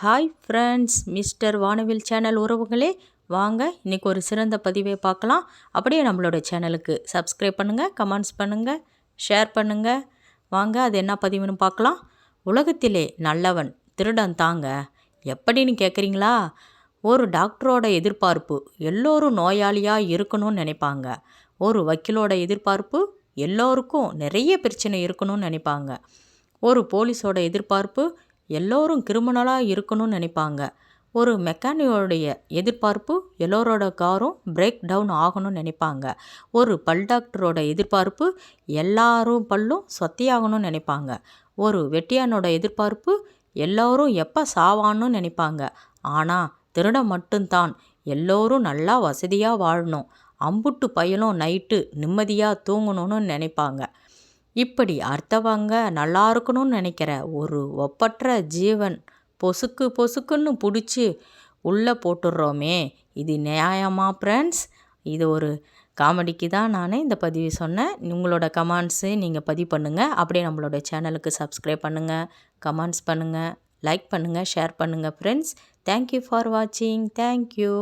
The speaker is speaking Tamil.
Hi friends mister Vaanavil channel உறவுகளே. வாங்க இன்றைக்கி ஒரு சிறந்த பதிவை பார்க்கலாம். அப்படியே நம்மளோட சேனலுக்கு சப்ஸ்கிரைப் பண்ணுங்கள் கமெண்ட்ஸ் பண்ணுங்கள் ஷேர் பண்ணுங்கள் வாங்க அது என்ன பதிவுன்னு பார்க்கலாம். உலகத்திலே நல்லவன் திருடன் தாங்க. எப்படின்னு கேட்குறீங்களா ஒரு டாக்டரோட எதிர்பார்ப்பு எல்லோரும் நோயாளியாக இருக்கணும்னு நினைப்பாங்க. ஒரு வக்கீலோட எதிர்பார்ப்பு எல்லோருக்கும் நிறைய பிரச்சனை இருக்கணும்னு நினைப்பாங்க. ஒரு போலீஸோட எதிர்பார்ப்பு எல்லோரும் கிரிமினலாக இருக்கணும்னு நினைப்பாங்க. ஒரு மெக்கானியோடைய எதிர்பார்ப்பு எல்லோரோட காரும் பிரேக் டவுன் ஆகணும்னு நினைப்பாங்க. ஒரு பல் டாக்டரோட எதிர்பார்ப்பு எல்லாரும் பல்லும் சொத்தியாகணும்னு நினைப்பாங்க. ஒரு வெட்டியானோட எதிர்பார்ப்பு எல்லோரும் எப்போ சாவான்னு நினைப்பாங்க. ஆனால் திருட மட்டும்தான். எல்லோரும் நல்லா வசதியாக வாழணும். அம்புட்டு பயலும் நைட்டு நிம்மதியாக தூங்கணும்னு நினைப்பாங்க. இப்படி அர்த்தவங்க நல்லா இருக்கணும்னு நினைக்கிற ஒரு ஒப்பற்ற ஜீவன் பொசுக்கு பொசுக்குன்னு பிடிச்சி உள்ளே போட்டுடுறோமே இது நியாயமா ஃப்ரெண்ட்ஸ் இது ஒரு காமெடிக்கு தான் நான் இந்த பதிவு சொன்னேன். உங்களோட கமெண்ட்ஸு நீங்கள் பதிவு பண்ணுங்கள் அப்படியே நம்மளோட சேனலுக்கு சப்ஸ்கிரைப் பண்ணுங்கள் கமெண்ட்ஸ் பண்ணுங்கள் லைக் பண்ணுங்கள் ஷேர் பண்ணுங்கள் ஃப்ரெண்ட்ஸ் தேங்க்யூ ஃபார் வாட்சிங் தேங்க்யூ